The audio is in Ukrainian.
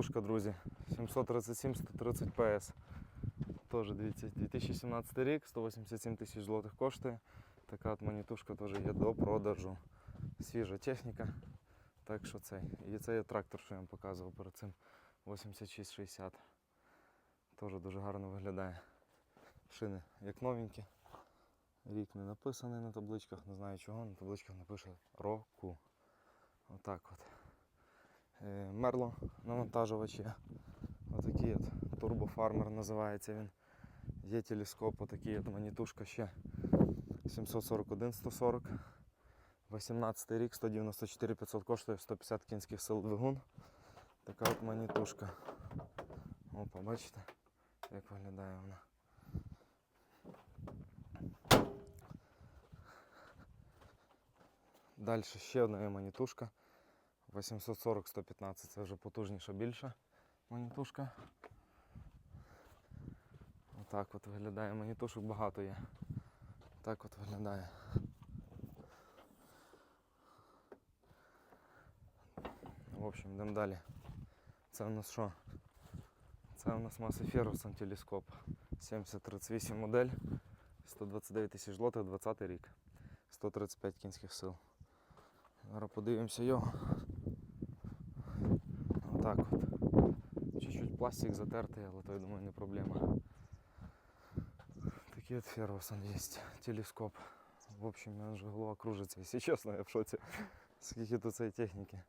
монітушка, друзі. 737-130 PS. Теж дивіться, 2017 рік, 187 тисяч злотих коштує. Така от монітушка теж є до продажу. Свіжа техніка. Так що цей. І це є трактор, що я вам показував перед цим 8660. Теж дуже гарно виглядає. Шини як новенькі. Рік не написаний на табличках, не знаю чого, на табличках напише року. Отак от. Е, Мерло навантажувач є. Отакий от турбофармер називається він. Є телескоп, отакий от манітушка ще 741-140. 18 рік, 194 500 коштує 150 кінських сил двигун. Така от манітушка. О, побачите, як виглядає вона. Далі ще одна є манітушка. 840-115 це вже потужніша більша манітушка. Отак от виглядає. Манітушок багато є. Так от виглядає. В общем, йдемо далі. Це у нас що? Це у нас Маса Фергусон телескоп. 7038 модель. 129 тисяч злотих, 20 рік. 135 кінських сил. Зараз подивимося його. Отак от. Чуть-чуть пластик затертий, але то я думаю не проблема. Такий от Фергусон є. Телескоп. В общем, у мене вже голова кружиться, якщо чесно, я в шоці. Скільки тут цієї техніки.